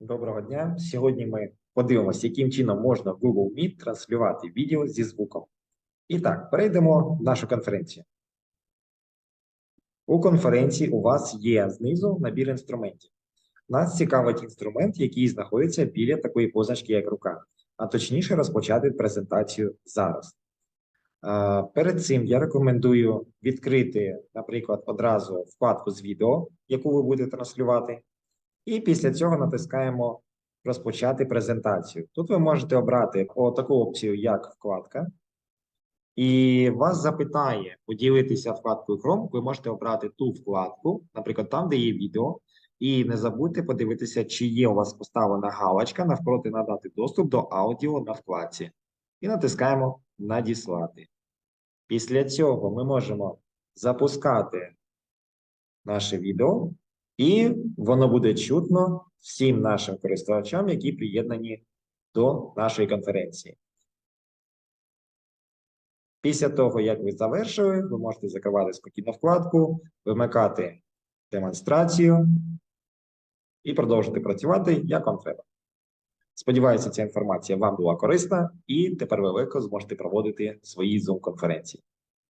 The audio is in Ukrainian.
Доброго дня. Сьогодні ми подивимося, яким чином можна в Google Meet транслювати відео зі звуком. І так, перейдемо в нашу конференцію. У конференції у вас є знизу набір інструментів. Нас цікавить інструмент, який знаходиться біля такої позначки, як рука, а точніше розпочати презентацію зараз. Перед цим я рекомендую відкрити, наприклад, одразу вкладку з відео, яку ви будете транслювати. І після цього натискаємо розпочати презентацію. Тут ви можете обрати таку опцію, як вкладка, і вас запитає поділитися вкладкою Chrome. Ви можете обрати ту вкладку, наприклад, там, де є відео. І не забудьте подивитися, чи є у вас поставлена галочка навпроти надати доступ до аудіо на вкладці. І натискаємо Надіслати. Після цього ми можемо запускати наше відео, і воно буде чутно всім нашим користувачам, які приєднані до нашої конференції. Після того, як ви завершили, ви можете закривати спокійно вкладку, вимикати демонстрацію і продовжити працювати, як вам треба. Сподіваюся, ця інформація вам була корисна, і тепер ви легко зможете проводити свої Zoom-конференції.